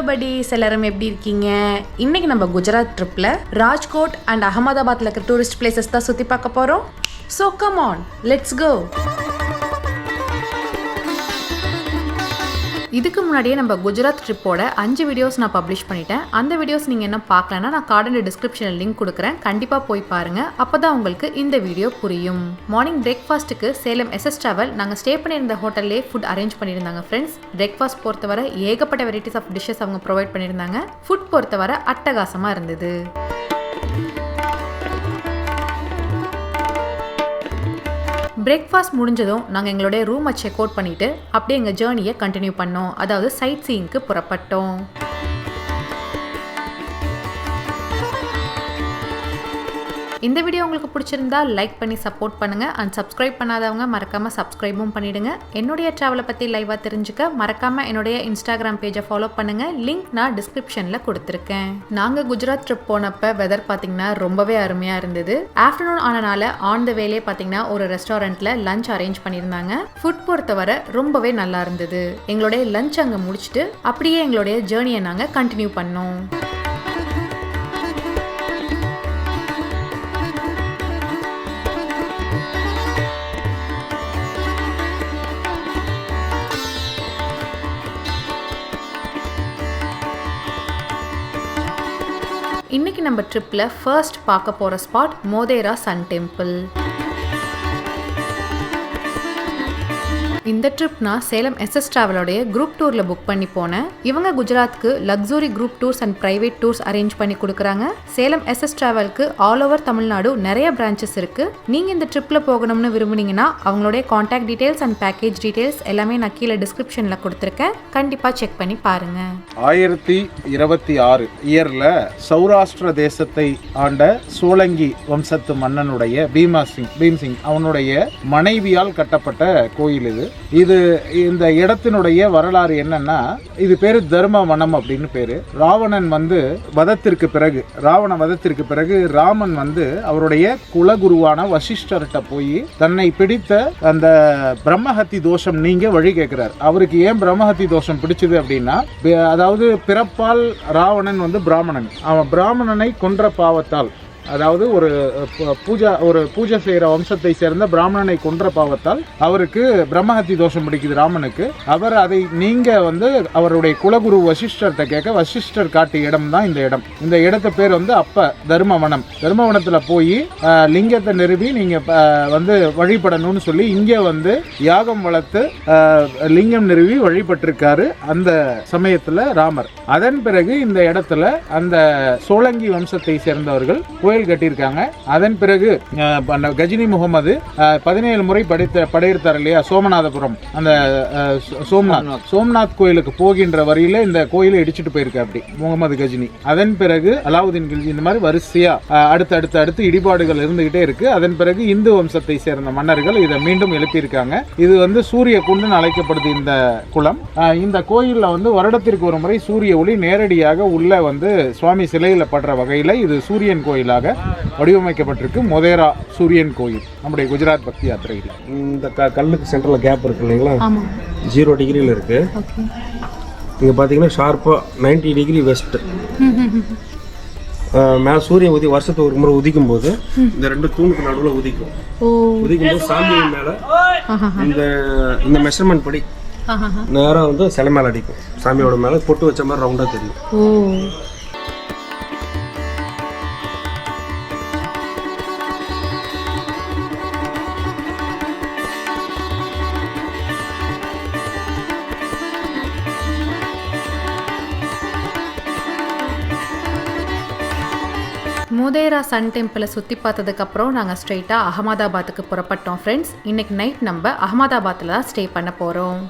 Hello buddies எல்லாரும் எப்படி இருக்கீங்க? இன்னைக்கு நம்ம குஜராத் ட்ரிப்பில் ராஜ்கோட் அண்ட் அகமதாபாத்தில் இருக்கிற டூரிஸ்ட் பிளேசஸ் தான் சுற்றி பார்க்க போகிறோம் so come on let's go இதுக்கு முன்னாடியே நம்ம குஜராத் ட்ரிப்போட அஞ்சு வீடியோஸ் நான் பப்ளிஷ் பண்ணிட்டேன். அந்த வீடியோஸ் நீங்கள் என்ன பார்க்கலன்னா நான் கார்டன் டிஸ்கிரிப்ஷனில் லிங்க் கொடுக்குறேன். கண்டிப்பாக போய் பாருங்கள் அப்போ தான் உங்களுக்கு இந்த வீடியோ புரியும். மார்னிங் பிரேக்ஃபாஸ்ட்டுக்கு சேலம் எஸ்எஸ் ட்ராவல் நாங்கள் ஸ்டே பண்ணியிருந்த ஹோட்டல்லே ஃபுட் அரேஞ்ச் பண்ணியிருந்தாங்க ஃப்ரெண்ட்ஸ் பிரேக்ஃபாஸ்ட் பொறுத்தவரை ஏகப்பட்ட வெரைட்டிஸ் ஆஃப் டிஷ்ஷஸ் அவங்க ப்ரொவைட் பண்ணியிருந்தாங்க. ஃபுட் பொறுத்தவரை அட்டகாசமாக இருந்தது. பிரேக்ஃபாஸ்ட் முடிஞ்சதும் நாங்கள் எங்களுடைய ரூமை செக் அவுட் பண்ணிவிட்டு அப்படியே எங்கள் ஜேர்னியை கண்டினியூ பண்ணோம். அதாவது சைட் சீயிங்க்கு புறப்பட்டோம். இந்த வீடியோ உங்களுக்கு பிடிச்சிருந்தா லைக் பண்ணி சப்போர்ட் பண்ணுங்க. அண்ட் சப்ஸ்கிரைப் பண்ணாதவங்க மறக்காம சப்ஸ்கிரைபும் பண்ணிடுங்க. என்னுடைய ட்ராவலை பற்றி லைவாக தெரிஞ்சுக்க மறக்காம என்னுடைய இன்ஸ்டாகிராம் பேஜை ஃபாலோ பண்ணுங்க. லிங்க் நான் டிஸ்கிரிப்ஷனில் கொடுத்துருக்கேன். நாங்கள் குஜராத் ட்ரிப் போனப்ப வெதர் பார்த்திங்கன்னா ரொம்பவே அருமையாக இருந்தது. ஆஃப்டர்நூன் ஆனனால ஆன் த வேலே பார்த்தீங்கன்னா ஒரு ரெஸ்டாரண்ட்டில் லஞ்ச் அரேஞ்ச் பண்ணியிருந்தாங்க. ஃபுட் பொறுத்தவரை ரொம்பவே நல்லா இருந்தது. எங்களுடைய லஞ்ச் அங்கே முடிச்சுட்டு அப்படியே எங்களுடைய ஜேர்னியை நாங்கள் கண்டினியூ பண்ணோம். இன்னைக்கு நம்ம ட்ரிப்பில் ஃபர்ஸ்ட் பார்க்க போகிற ஸ்பாட் மோதேரா சன் டெம்பிள் இந்த ட்ரிப் நான் சேலம் எஸ்எஸ் ட்ராவலோடைய குரூப் டூரில் புக் பண்ணி போனேன். இவங்க குஜராத்க்கு luxury group tours and private tours arrange பண்ணி கொடுக்குறாங்க. சேலம் எஸ்எஸ் ட்ராவலுக்கு ஆல் ஓவர் தமிழ்நாடு நிறைய பிரான்ச்சஸ் இருக்கு. நீங்கள் இந்த ட்ரிப்பில் போகணும்னு விரும்புனீங்கன்னா அவங்களுடைய contact details and package details எல்லாமே நான் கீழே டிஸ்கிரிப்ஷனில் கொடுத்துருக்கேன். கண்டிப்பாக செக் பண்ணி பாருங்கள் ஆயிரத்தி இருபத்தி ஆறு இயர்ல சௌராஷ்டிர தேசத்தை ஆண்ட சோழங்கி வம்சத்து மன்னனுடைய பீமா சிங் பீம் சிங் அவனுடைய மனைவியால் கட்டப்பட்ட கோயில் இது. இது இந்த இடத்தினுடைய வரலாறு என்னன்னா இது பேரு தர்ம வனம் அப்படின்னு பேரு. ராவணன் வந்து வதத்திற்கு பிறகு ராவண வதத்திற்கு பிறகு ராமன் வந்து அவருடைய குலகுருவான வசிஷ்டர்கிட்ட போய் தன்னை பிடித்த அந்த பிரம்மஹத்தி தோஷம் நீங்க வழி கேட்கிறார் அவருக்கு ஏன் பிரம்மஹத்தி தோஷம் பிடிச்சது அப்படின்னா அதாவது பிறப்பால் ராவணன் வந்து பிராமணன். அவன் பிராமணனை கொன்ற பாவத்தால் அதாவது ஒரு பூஜா ஒரு பூஜை செய்கிற வம்சத்தை சேர்ந்த பிராமணனை கொன்ற பாவத்தால் அவருக்கு பிரம்மஹத்தி தோஷம் பிடிக்குது ராமனுக்கு. அவர் அதை நீங்கள் வந்து அவருடைய குலகுரு வசிஷ்டர்கிட்ட கேட்க வசிஷ்டர் காட்டிய இடம் தான் இந்த இடம். இந்த இடத்த பேர் வந்து அப்ப தர்மவனம். தர்மவனத்தில் போய் லிங்கத்தை நிறுவி நீங்கள் வந்து வழிபடணும்னு சொல்லி இங்கே வந்து யாகம் வளர்த்து லிங்கம் நிறுவி வழிபட்டிருக்காரு அந்த சமயத்தில் ராமர். அதன் பிறகு இந்த இடத்துல அந்த சோழங்கி வம்சத்தை சேர்ந்தவர்கள் கோயில் கட்டியிருக்காங்க. அதன் பிறகு கஜினி முகமது பதினேழு முறை படைத்த படையெடுத்தார் இல்லையா? சோமநாதபுரம் அந்த சோம்நாத். சோம்நாத். கோயிலுக்கு போகின்ற வரியில இந்த கோயிலை இடிச்சிட்டு போயிருக்கு அப்படி முகமது கஜினி. அதன் பிறகு அலாவுதீன் கில்ஜி இந்த மாதிரி வரிசையா அடுத்து அடுத்து அடுத்து இடிபாடுகள் இருந்துகிட்டே இருக்கு. அதன் பிறகு இந்து வம்சத்தை சேர்ந்த மன்னர்கள் இதை மீண்டும் எழுப்பியிருக்காங்க. இது வந்து சூரிய குண்டுன்னு அழைக்கப்படுது இந்த குளம். இந்த கோயில்ல வந்து வருடத்திற்கு ஒரு முறை சூரிய ஒளி நேரடியாக உள்ள வந்து சுவாமி சிலையில படுற வகையில இது சூரியன் கோயிலாக வடிவமைக்கப்பட்டிருக்கு. மொதேரா சூரியன் கோயில் நம்முடைய குஜராத் பக்தி யாத்திரையில் இந்த க கல்லுக்கு சென்டரில் கேப் இருக்கு இல்லைங்களா? ஜீரோ டிகிரியில் இருக்கு. ஓகே இங்கே பார்த்தீங்கன்னா ஷார்ப்பாக 90 டிகிரி வெஸ்ட் மேலே சூரியன் உதி வருஷத்துக்கு ஒரு முறை உதிக்கும் போது இந்த ரெண்டு தூணுக்கு நடுவில் உதிக்கும். ஓ. உதிக்கும் போது சாமி மேலே இந்த இந்த மெஷர்மெண்ட் படி நேராக வந்து சிலை மேலே அடிக்கும். சாமியோட மேலே பொட்டு வச்ச மாதிரி ரவுண்டாக தெரியும். மூதேரா சன் டெம்பிளை சுற்றி பார்த்ததுக்கப்புறம் நாங்கள் ஸ்ட்ரெயிட்டாக அகமதாபாத்துக்கு புறப்பட்டோம் ஃப்ரெண்ட்ஸ் இன்னைக்கு நைட் நம்ம அகமதாபாத்தில் தான் ஸ்டே பண்ண போகிறோம்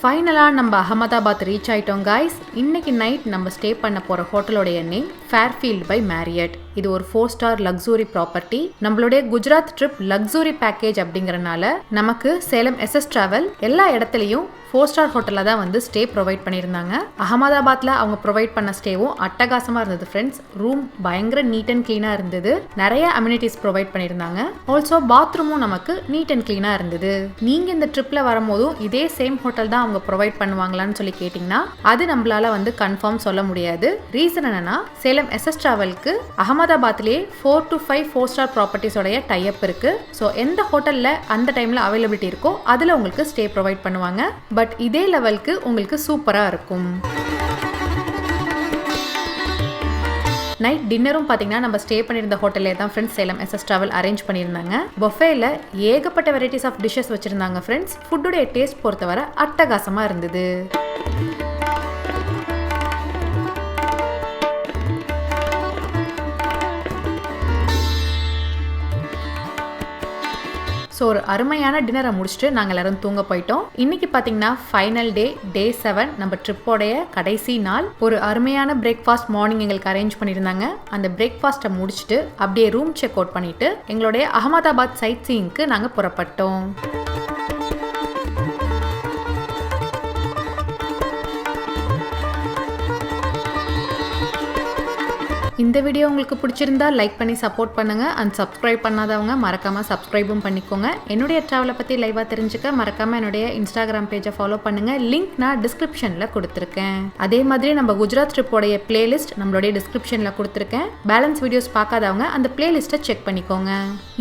ஃபைனலாக நம்ம அகமதாபாத் ரீச் ஆயிட்டோம் காய்ஸ் இன்னைக்கு நைட் நம்ம ஸ்டே பண்ண போகிற ஹோட்டலோடைய நேம் ஃபேர்ஃபீல்ட் பை மேரியட் இது ஒரு ஃபோர் ஸ்டார் லக்ஸுரி ப்ராப்பர்ட்டி நம்மளுடைய குஜராத் ட்ரிப் லக்ஸுரி பேக்கேஜ் அப்படிங்கறனால நமக்கு சேலம் எஸ்எஸ் டிராவல் எல்லா இடத்துலையும் ஃபோர் ஸ்டார் ஹோட்டலில் தான் வந்து ஸ்டே ப்ரொவைட் பண்ணியிருந்தாங்க. அகமதாபாத்தில் அவங்க ப்ரொவைட் பண்ண ஸ்டேவும் அட்டகாசமாக இருந்தது ஃப்ரெண்ட்ஸ் ரூம் பயங்கர நீட் அண்ட் க்ளீனாக இருந்தது. நிறைய அம்யூனிட்டிஸ் ப்ரொவைட் பண்ணியிருந்தாங்க. ஆல்சோ பாத்ரூமும் நமக்கு நீட் அண்ட் க்ளீனாக இருந்தது. நீங்கள் இந்த ட்ரிப்பில் வரும்போதும் இதே சேம் ஹோட்டல் தான் அவங்க ப்ரொவைட் பண்ணுவாங்களான்னு சொல்லி கேட்டிங்கன்னா அது நம்மளால வந்து கன்ஃபார்ம் சொல்ல முடியாது. ரீசன் என்னன்னா சேலம் எஸ்எஸ் டிராவல்க்கு அகமதாபாத்லேயே four to five four star ப்ராப்பர்ட்டிஸோடைய type இருக்குது ஸோ எந்த ஹோட்டலில் அந்த டைமில் அவைலபிலிட்டி இருக்கோ அதில் உங்களுக்கு ஸ்டே ப்ரொவைட் பண்ணுவாங்க. பட் இதே லெவலுக்கு உங்களுக்கு சூப்பராக இருக்கும். நைட் டின்னரும் பார்த்தீங்கன்னா நம்ம ஸ்டே பண்ணியிருந்த ஹோட்டலே தான் friends Salem SS travel arrange பண்ணியிருந்தாங்க. பொஃபேல ஏகப்பட்ட வெரைட்டிஸ் ஆஃப் டிஷ்ஷஸ் வச்சுருந்தாங்க ஃப்ரெண்ட்ஸ் ஃபுட்டுடைய டேஸ்ட் பொறுத்தவரை அட்டகாசமாக இருந்தது. ஸோ ஒரு அருமையான டின்னரை முடிச்சுட்டு நாங்கள் எல்லாரும் தூங்க போயிட்டோம். இன்னைக்கு பார்த்தீங்கன்னா ஃபைனல் டே டே செவன் நம்ம ட்ரிப்போடைய கடைசி நாள். ஒரு அருமையான பிரேக்ஃபாஸ்ட் மார்னிங் எங்களுக்கு அரேஞ்ச் பண்ணியிருந்தாங்க. அந்த பிரேக்ஃபாஸ்ட்டை முடிச்சுட்டு அப்படியே ரூம் செக் அவுட் பண்ணிட்டு எங்களுடைய அகமதாபாத் சைட் சீயிங்க்கு நாங்கள் புறப்பட்டோம். இந்த வீடியோ உங்களுக்கு பிடிச்சிருந்தா லைக் பண்ணி சப்போர்ட் பண்ணுங்க. அண்ட் சப்ஸ்கிரைப் பண்ணாதவங்க மறக்காமல் சப்ஸ்கிரைபும் பண்ணிக்கோங்க. என்னுடைய ட்ராவலை பற்றி லைவாக தெரிஞ்சுக்க மறக்காமல் என்னுடைய இன்ஸ்டாகிராம் பேஜை ஃபாலோ பண்ணுங்கள் லிங்க் நான் டிஸ்கிரிப்ஷனில் கொடுத்துருக்கேன். அதே மாதிரி நம்ம குஜராத் ட்ரிப்போடைய பிளேலிஸ்ட் நம்மளுடைய டிஸ்கிரிப்ஷனில் கொடுத்துருக்கேன். பேலன்ஸ் வீடியோஸ் பார்க்காதவங்க அந்த பிளேலிஸ்ட்டை செக் பண்ணிக்கோங்க.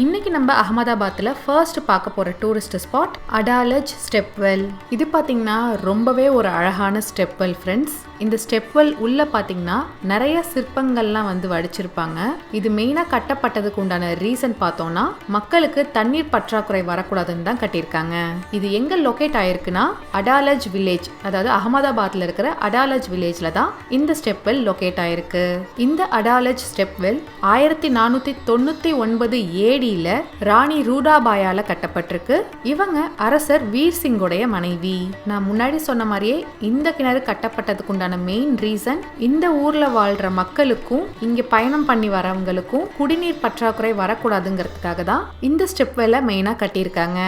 இன்னைக்கு நம்ம அகமதாபாத்தில் ஃபர்ஸ்ட் பார்க்க போகிற டூரிஸ்ட் ஸ்பாட் அடாலஜ் ஸ்டெப்வெல் இது பார்த்தீங்கன்னா ரொம்பவே ஒரு அழகான ஸ்டெப்வெல் ஃப்ரெண்ட்ஸ் இந்த ஸ்டெப்வெல் உள்ளே பார்த்தீங்கன்னா நிறைய சிற்பங்கள்லாம் வந்து வடிச்சிருப்பாங்க. இது மெயினாக கட்டப்பட்டதுக்கு உண்டான ரீசன் பார்த்தோம்னா மக்களுக்கு தண்ணீர் பற்றாக்குறை வரக்கூடாதுன்னு தான் கட்டியிருக்காங்க. இது எங்க லொக்கேட் ஆயிருக்குன்னா அடாலஜ் வில்லேஜ் அதாவது அகமதாபாத்ல இருக்கிற அடாலஜ் வில்லேஜ்ல தான் இந்த ஸ்டெப் வெல் லொக்கேட் ஆயிருக்கு. இந்த அடாலஜ் ஸ்டெப் வெல் ஆயிரத்தி நானூத்தி தொண்ணூத்தி ஒன்பது ஏடியில ராணி ரூடாபாயால கட்டப்பட்டிருக்கு. இவங்க அரசர் வீர் சிங்கோடைய மனைவி. நான் முன்னாடி சொன்ன மாதிரியே இந்த கிணறு கட்டப்பட்டதுக்கு உண்டான மெயின் ரீசன் இந்த ஊர்ல வாழ்ற மக்களுக்கும் இங்கே பயணம் பண்ணி வரவங்களுக்கும் குடிநீர் பற்றாக்குறை வரக்கூடாதுங்கிறதுக்காக தான் இந்த ஸ்டெப்வெல்ல மெயினாக கட்டியிருக்காங்க.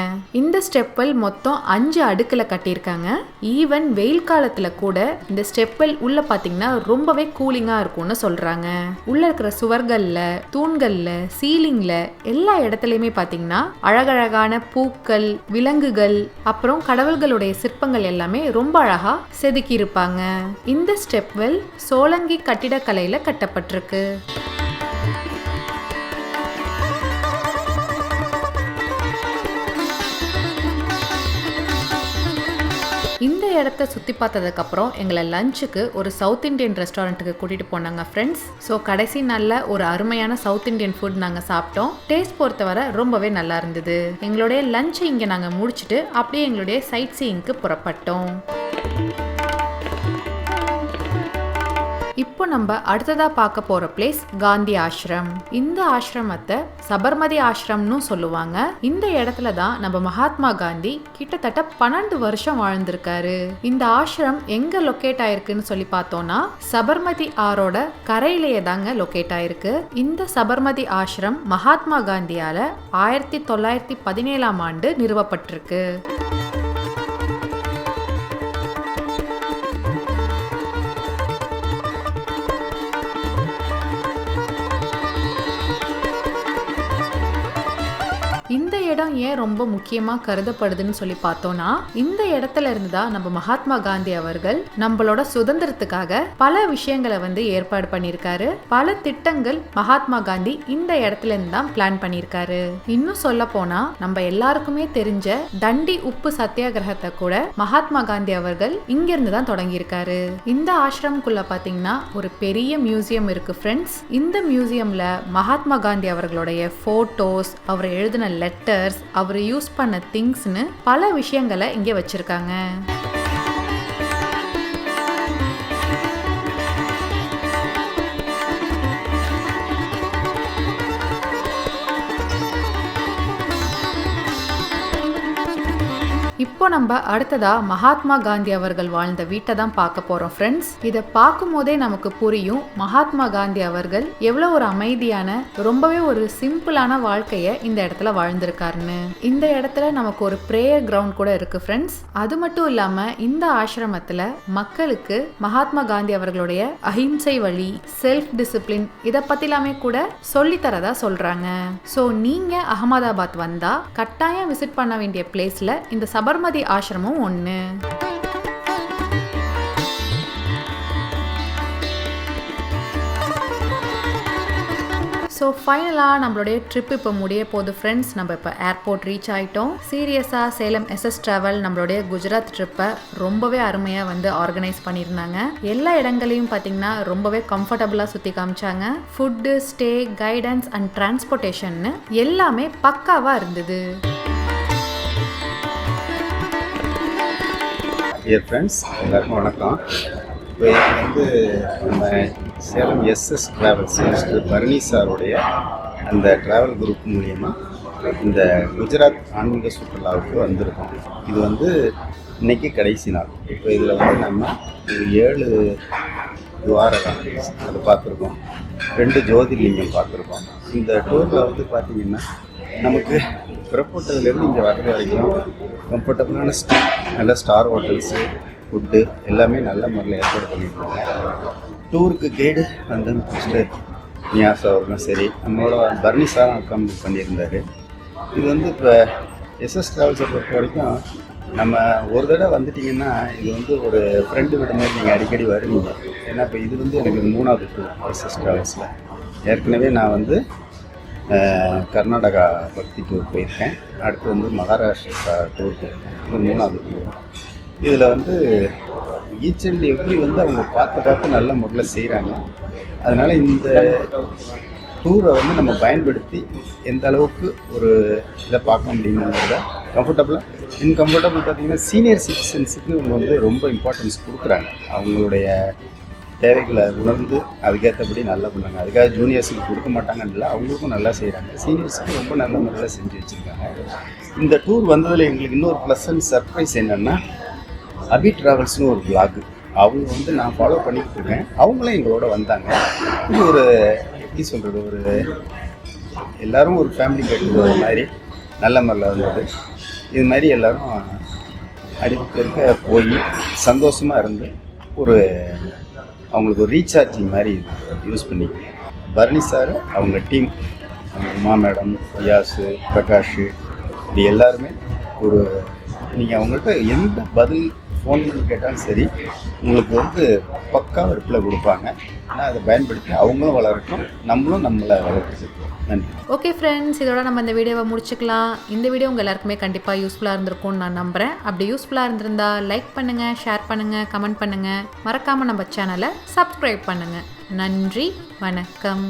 இந்த ஸ்டெப்வெல் மொத்தம் அஞ்சு அடுக்கில் கட்டியிருக்காங்க. ஈவன் வெயில் காலத்தில் கூட இந்த ஸ்டெப்வெல் உள்ள பார்த்தீங்கன்னா ரொம்பவே கூலிங்காக இருக்கும்னு சொல்கிறாங்க உள்ள இருக்கிற சுவர்களில் தூண்களில் சீலிங்கில் எல்லா இடத்துலையுமே பார்த்தீங்கன்னா அழகழகான பூக்கள் விலங்குகள் அப்புறம் கடவுள்களுடைய சிற்பங்கள் எல்லாமே ரொம்ப அழகாக செதுக்கியிருப்பாங்க. இந்த இந்த ஸ்டெப்வெல் சோலங்கி கட்டிடக்கலையில் கட்டப்பட்டிருக்கு. இந்த இடத்த சுற்றி பார்த்ததுக்கப்புறம் எங்களை லஞ்சுக்கு ஒரு சவுத் இந்தியன் ரெஸ்டாரண்ட்டுக்கு கூட்டிகிட்டு போனாங்க ஃப்ரெண்ட்ஸ் ஸோ கடைசி நாளில் ஒரு அருமையான சவுத் இந்தியன் ஃபுட் நாங்கள் சாப்பிட்டோம். டேஸ்ட் பொறுத்தவரை ரொம்பவே நல்லா இருந்தது. எங்களுடைய லஞ்சை இங்கே நாங்கள் முடிச்சுட்டு அப்படியே எங்களுடைய சைட் சீயிங்க்கு புறப்பட்டோம். இப்போ நம்ம அடுத்ததா பார்க்க போற பிளேஸ் காந்தி ஆசிரம். இந்த ஆசிரமத்தை சபர்மதி ஆசிரம்னு சொல்லுவாங்க. இந்த இடத்துல தான் நம்ம மகாத்மா காந்தி கிட்டத்தட்ட பன்னெண்டு வருஷம் வாழ்ந்திருக்காரு. இந்த ஆசிரம் எங்க லொக்கேட் ஆயிருக்குன்னு சொல்லி பார்த்தோம்னா சபர்மதி ஆரோட கரையிலேயே தாங்க லொக்கேட் ஆயிருக்கு. இந்த சபர்மதி ஆசிரம் மகாத்மா காந்தியால ஆயிரத்தி தொள்ளாயிரத்தி பதினேழாம் ஆண்டு நிறுவப்பட்டிருக்கு. இடம் ஏன் ரொம்ப முக்கியமா கருதப்படுதுன்னு சொல்லி பார்த்தோம்னா இந்த இடத்துல இருந்து தான் நம்ம மகாத்மா காந்தி அவர்கள் நம்மளோட சுதந்திரத்துக்காக பல விஷயங்களை வந்து ஏற்பாடு பண்ணியிருக்காரு. பல திட்டங்கள் மகாத்மா காந்தி இந்த இடத்துல இருந்து தான் பிளான் பண்ணியிருக்காரு. இன்னும் சொல்ல போனா நம்ம எல்லாருக்குமே தெரிஞ்ச தண்டி உப்பு சத்தியாகிரகத்தை கூட மகாத்மா காந்தி அவர்கள் இங்கிருந்து தான் தொடங்கியிருக்காரு. இந்த ஆசிரமக்குள்ள பாத்தீங்கன்னா ஒரு பெரிய மியூசியம் இருக்கு ஃப்ரெண்ட்ஸ் இந்த மியூசியம்ல மகாத்மா காந்தி அவர்களுடைய போட்டோஸ் அவர் எழுதின லெட்டர் லெட்டர்ஸ் அவர் யூஸ் பண்ண திங்ஸ்னு பல விஷயங்களை இங்கே வச்சிருக்காங்க. இப்போ நம்ம அடுத்ததா மகாத்மா காந்தி அவர்கள் வாழ்ந்த வீட்டை தான் பார்க்க போறோம் ஃப்ரெண்ட்ஸ் இதை பார்க்கும் போதே நமக்கு புரியும் மகாத்மா காந்தி அவர்கள் எவ்வளவு ஒரு அமைதியான ரொம்பவே ஒரு சிம்பிளான வாழ்க்கையை இந்த இடத்துல வாழ்ந்திருக்காருன்னு. இந்த இடத்துல நமக்கு ஒரு ப்ரேயர் கிரவுண்ட் கூட இருக்கு ஃப்ரெண்ட்ஸ் அது மட்டும் இல்லாம இந்த ஆசிரமத்துல மக்களுக்கு மகாத்மா காந்தி அவர்களுடைய அஹிம்சை வழி செல்ஃப் டிசிப்ளின் இதை பத்திலாமே கூட சொல்லித்தரதா சொல்றாங்க. ஸோ நீங்க அகமதாபாத் வந்தா கட்டாயம் விசிட் பண்ண வேண்டிய பிளேஸ்ல இந்த சபர்மதி ஆசிரமம் ஒன்று ஸோ ஃபைனலாக நம்மளுடைய ட்ரிப் இப்போ முடிய போகுது ஃப்ரெண்ட்ஸ் நம்ம இப்போ ஏர்போர்ட் ரீச் ஆகிட்டோம் சீரியஸாக சேலம் எஸ்எஸ் ட்ராவல் நம்மளுடைய குஜராத் ட்ரிப்பை ரொம்பவே அருமையாக வந்து ஆர்கனைஸ் பண்ணியிருந்தாங்க. எல்லா இடங்களையும் பார்த்தீங்கன்னா ரொம்பவே கம்ஃபர்டபுளாக சுற்றி காமிச்சாங்க. ஃபுட்டு ஸ்டே கைடன்ஸ் அண்ட் டிரான்ஸ்போர்ட்டேஷன்னு எல்லாமே பக்காவாக இருந்தது. டியர் ஃப்ரெண்ட்ஸ் எல்லாருக்கும் வணக்கம். இப்போ இது வந்து நம்ம Salem SS travels mister Bharani சாருடைய அந்த ட்ராவல் குரூப் மூலியமாக இந்த குஜராத் ஆன்மீக சுற்றுலாவுக்கு வந்திருக்கோம். இது வந்து இன்னைக்கு கடைசி நாள். இப்போ இதில் வந்து நம்ம ஒரு ஏழு துவாரகம் அதை பார்த்துருக்கோம். ரெண்டு ஜோதிர்லிங்கம் பார்த்துருக்கோம். இந்த டூரில் வந்து பார்த்திங்கன்னா நமக்கு புறப்பட்டதுலேருந்து இங்கே வர்றது வரைக்கும் கம்ஃபர்டபுளான ஸ்டே நல்ல ஸ்டார் ஹோட்டல்ஸு ஃபுட்டு எல்லாமே நல்ல முறையில் ஏற்பாடு பண்ணியிருக்காங்க. டூருக்கு கைடு வந்து மிஸ்டர் நியாஸ் அவர்களும் சரி நம்மளோட பர்னி சார் கம் பண்ணியிருந்தார். இது வந்து இப்போ எஸ்எஸ் ட்ராவல்ஸை பொறுத்த வரைக்கும் நம்ம ஒரு தடவை வந்துட்டிங்கன்னா இது வந்து ஒரு ஃப்ரெண்டு விட மாதிரி நீங்கள் அடிக்கடி வருவீங்க. ஏன்னா இப்போ இது வந்து எனக்கு மூணாவது டூர் எஸ்எஸ் ட்ராவல்ஸில் ஏற்கனவே நான் வந்து கர்நாடகா பக்தி டூர் போயிருக்கேன். அடுத்து வந்து மகாராஷ்டிரா டூர் போயிருக்கேன். இது மூணாவது டூர் இதில் வந்து ஈச் அண்ட் எவ்ரி வந்து அவங்க பார்த்து பார்த்து நல்ல முறையில் செய்கிறாங்க அதனால் இந்த டூரை வந்து நம்ம பயன்படுத்தி எந்த அளவுக்கு ஒரு இதை பார்க்க முடியுங்கிறத கம்ஃபர்டபுளாக இன்கம்ஃபர்டபுள் பார்த்தீங்கன்னா சீனியர் சிட்டிசன்ஸுக்கு இவங்க வந்து ரொம்ப இம்பார்ட்டன்ஸ் கொடுக்குறாங்க. அவங்களுடைய தேவைகளை உணர்ந்து அதுக்கேற்றபடி நல்லா பண்ணாங்க அதுக்காக ஜூனியர்ஸுக்கு கொடுக்க மாட்டாங்கன்னு இல்லை அவங்களுக்கும் நல்லா செய்கிறாங்க சீனியர்ஸுக்கு ரொம்ப நல்ல முறையில் செஞ்சு வச்சுருக்காங்க. இந்த டூர் வந்ததில் எங்களுக்கு இன்னொரு அண்ட் சர்ப்ரைஸ் என்னென்னா அபி ட்ராவல்ஸ்னு ஒரு vlog. அவங்க வந்து நான் ஃபாலோ பண்ணிக்கிட்டு இருக்கேன். அவங்களும் எங்களோட வந்தாங்க. இது ஒரு எப்படி சொல்கிறது ஒரு எல்லோரும் ஒரு ஃபேமிலி கட்டுறது மாதிரி நல்ல முறையில் வந்தது இது மாதிரி எல்லோரும் அடிப்பட்டு இருக்க போய் சந்தோஷமாக இருந்து ஒரு அவங்களுக்கு ஒரு ரீசார்ஜிங் மாதிரி யூஸ் பண்ணி. பரணி சார் அவங்க டீம் உமா மேடம் ரியாஸு பிரகாஷ் இது எல்லாருமே ஒரு நீங்கள் அவங்கள்ட்ட எந்த பதில் ஃபோன் பண்ணி கேட்டாலும் சரி உங்களுக்கு வந்து பக்கா ரிப்ளை கொடுப்பாங்க. ஆனால் அதை பயன்படுத்தி அவங்களும் வளரட்டும் நம்மளும் நம்மளை வளர்த்துட்டு நன்றி. ஓகே ஃப்ரெண்ட்ஸ் இதோட நம்ம இந்த வீடியோவை முடிச்சுக்கலாம். இந்த வீடியோ உங்கள் எல்லாருக்குமே கண்டிப்பாக யூஸ்ஃபுல்லாக இருந்திருக்கும்னு நான் நம்புகிறேன் அப்படி யூஸ்ஃபுல்லாக இருந்திருந்தா லைக் பண்ணுங்கள் ஷேர் பண்ணுங்கள் கமெண்ட் பண்ணுங்கள் மறக்காமல் நம்ம சேனலை சப்ஸ்கிரைப் பண்ணுங்கள் நன்றி வணக்கம்.